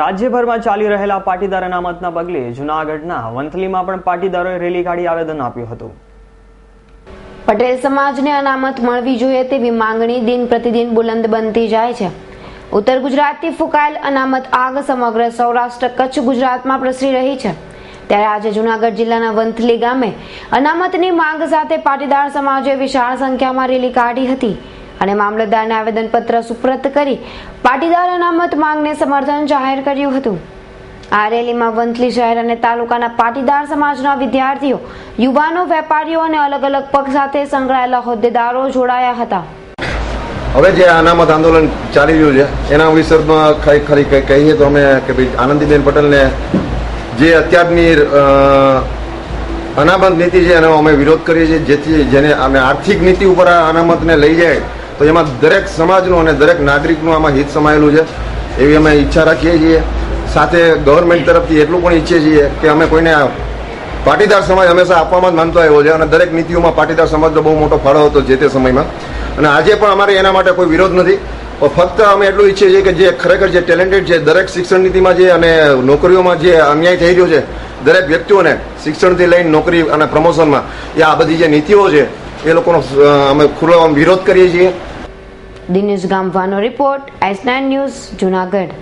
રાજ્યભરમાં ચાલી રહેલા પાટીદાર અનામતના પગલે જૂનાગઢના વંથલીમાં પણ પાટીદારોએ રેલી કાઢી આવેદન આપ્યું હતું. પટેલ સમાજને અનામત મળવી જોઈએ તેવી માંગણી દિન પ્રતિદિન બુલંદ બનતી જાય છે. ઉત્તર ગુજરાતથી ફૂંકાયેલ અનામત આગ સમગ્ર સૌરાષ્ટ્ર કચ્છ ગુજરાતમાં પ્રસરી રહી છે. ત્યારે આજે જુનાગઢ જિલ્લાના વંથલી ગામે અનામતની માંગ સાથે પાટીદાર સમાજે વિશાળ સંખ્યામાં રેલી કાઢી હતી. અને મામલતદારને આવેદનપત્ર સુપ્રત કરી પાટીદાર અનામત માંગને સમર્થન જાહેર કર્યું હતું. આ રેલીમાં વંથલી શહેર અને તાલુકાના પાટીદાર સમાજના વિદ્યાર્થીઓ, યુવાનો, વેપારીઓ અને અલગ અલગ પક્ષ સાથે સંકળાયેલા હોદ્દેદારો જોડાયા હતા. હવે જે અનામત આંદોલન ચાલી રહ્યું છે, એના વિષયમાં ખરી ખરી કહીએ તો અમે કે ભાઈ આનંદીબેન પટેલને જે અત્યારની અનામત નીતિ છે એનો અમે વિરોધ કરીએ છીએ, જેથી જેને અમે આર્થિક નીતિ ઉપર આ અનામતને લઈ જાય તો એમાં દરેક સમાજનું અને દરેક નાગરિકનું આમાં હિત સમાયેલું છે. એવી અમે ઈચ્છા રાખીએ છીએ. સાથે ગવર્મેન્ટ તરફથી એટલું પણ ઈચ્છીએ છીએ કે અમે કોઈને પાટીદાર સમાજ હંમેશા આપવામાં જ માનતો આવ્યો છે અને દરેક નીતિઓમાં પાટીદાર સમાજનો બહુ મોટો ફાળો હતો જે તે સમયમાં. અને આજે પણ અમારે એના માટે કોઈ વિરોધ નથી. ફક્ત અમે એટલું ઈચ્છીએ છીએ કે જે ખરેખર જે ટેલેન્ટેડ છે દરેક શિક્ષણ નીતિમાં જે અને નોકરીઓમાં જે અન્યાય થઈ રહ્યો છે, દરેક વ્યક્તિઓને શિક્ષણથી લઈને નોકરી અને પ્રમોશનમાં, એ આ બધી જે નીતિઓ છે, એ લોકોનો અમે ખુલ્લો વિરોધ કરીએ છીએ. Dinesh ગામવાનો report S nine news Junagadh